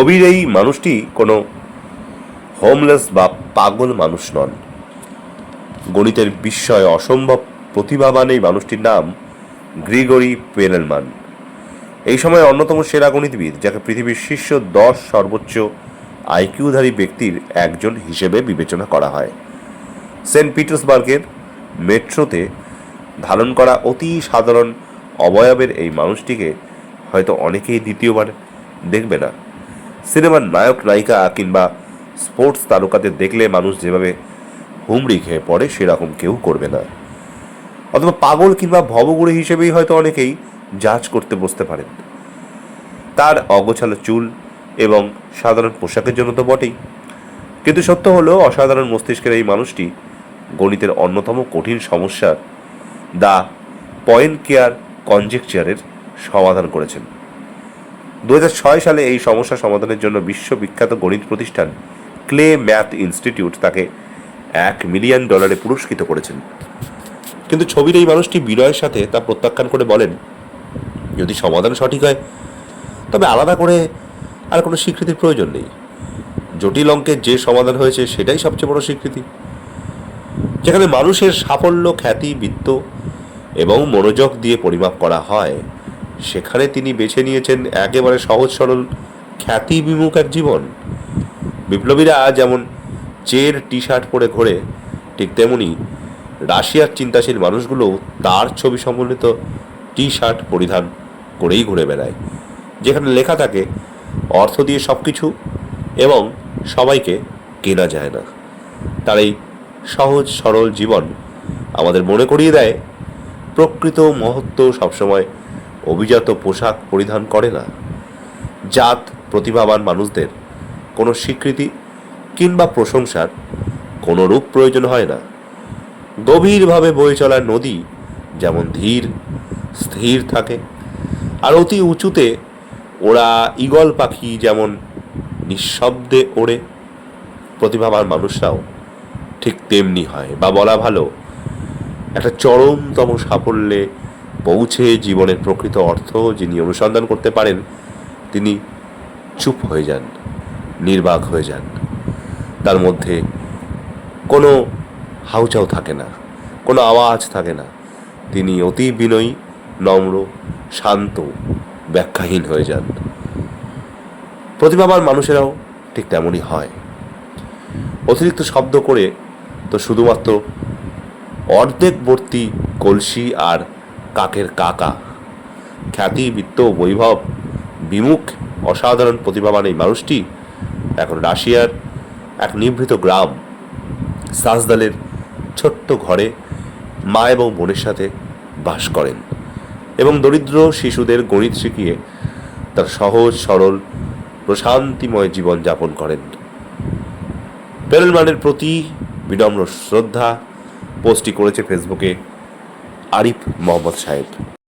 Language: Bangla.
ছবির এই মানুষটি কোনো হোমলেস বা পাগল মানুষ নন। গণিতের বিস্ময় অসম্ভব প্রতিভাবান এই মানুষটির নাম গ্রিগরি পেরেলমান। এই সময় অন্যতম সেরা গণিতবিদ, যাকে পৃথিবীর শীর্ষ দশ সর্বোচ্চ আইকিউধারী ব্যক্তির একজন হিসেবে বিবেচনা করা হয়। সেন্ট পিটার্সবার্গের মেট্রোতে ধারণ করা অতি সাধারণ অবয়বের এই মানুষটিকে হয়তো অনেকেই দ্বিতীয়বার দেখবে না। সিনেমার নায়ক, নায়িকা কিংবা স্পোর্টস তারকাদের দেখলে মানুষ যেভাবে হুমড়ি খেয়ে পড়ে, সেরকম কেউ করবে না। অথবা পাগল কিংবা ভবগুড়ি হিসেবেই হয়তো অনেকেই জাজ করতে বসতে পারেন। তার অগোছালো চুল এবং সাধারণ পোশাকের জন্য তো বটেই। কিন্তু সত্য হলো, অসাধারণ মস্তিষ্কের এই মানুষটি গণিতের অন্যতম কঠিন সমস্যার দা পয়েন্ট কেয়ার কনজেকচারের সমাধান করেছেন। দু হাজার ছয় সালে এই সমস্যা সমাধানের জন্য বিশ্ববিখ্যাত গণিত প্রতিষ্ঠান ক্লে ম্যাথ ইনস্টিটিউট তাকে এক মিলিয়ন ডলারে পুরস্কৃত করেছেন। কিন্তু ছবির এই মানুষটি বিনয়ের সাথে তা প্রত্যাখ্যান করে বলেন, যদি সমাধান সঠিক হয়, তবে আলাদা করে আর কোনো স্বীকৃতির প্রয়োজন নেই। জটিল অঙ্কের যে সমাধান হয়েছে সেটাই সবচেয়ে বড় স্বীকৃতি। যেখানে মানুষের সাফল্য, খ্যাতি, বৃত্ত এবং মনোযোগ দিয়ে পরিমাপ করা হয় সেখানে তিনি বেছে নিয়েছেন একেবারে সহজ সরল খ্যাতি বিমুখ এক জীবন। বিপ্লবীরা যেমন চের টি শার্ট পরে ঘোরে, ঠিক তেমনি রাশিয়ার চিন্তাশীল মানুষগুলো তার ছবি সম্বলিত টি শার্ট পরিধান করেই ঘুরে বেড়ায়, যেখানে লেখা থাকে, অর্থ দিয়ে সব কিছু এবং সবাইকে কেনা যায় না। তার এই সহজ সরল জীবন আমাদের মনে করিয়ে দেয়, প্রকৃত মহত্ব সবসময় অভিজাত পোশাক পরিধান করে না। জাত, প্রতিভাবান মানুষদের কোনো স্বীকৃতি কিংবা প্রশংসার কোনো রূপ প্রয়োজন হয় না। গভীরভাবে বয়ে চলা নদী যেমন ধীর, স্থির থাকে, আর অতি উঁচুতে ওরা ঈগল পাখি যেমন নিঃশব্দে ওড়ে। প্রতিভাবান মানুষরাও ঠিক তেমনি হয়, বা বলা ভালো, একটা চরমতম সাফল্যে পৌঁছে জীবনের প্রকৃত অর্থ যিনি অনুসন্ধান করতে পারেন, তিনি চুপ হয়ে যান, নির্বাক হয়ে যান। তার মধ্যে কোনো হাউচাও থাকে না, কোনো আওয়াজ থাকে না। তিনি অতি বিনয়ী, নম্র, শান্ত, ব্যাখ্যাহীন হয়ে যান। প্রতিভাবান মানুষেরাও ঠিক তেমনই হয়। অতিরিক্ত শব্দ করে তো শুধুমাত্র অর্ধেকবর্তী কলসি আর কাকের কাকা। খ্যাতি, বৃত্ত, বৈভব, বিমুখ, অসাধারণ প্রতিভাবান এই মানুষটি এখন রাশিয়ার এক নিভৃত গ্রাম সাজদালের ছোট্ট ঘরে মা এবং বোনের সাথে বাস করেন এবং দরিদ্র শিশুদের গণিত শিখিয়ে তার সহজ, সরল, প্রশান্তিময় জীবন যাপন করেন। পেরেলমানের প্রতি বিনম্র শ্রদ্ধা পোস্টটি করেছে ফেসবুকে আরিফ মোহাম্মদ সাহেব।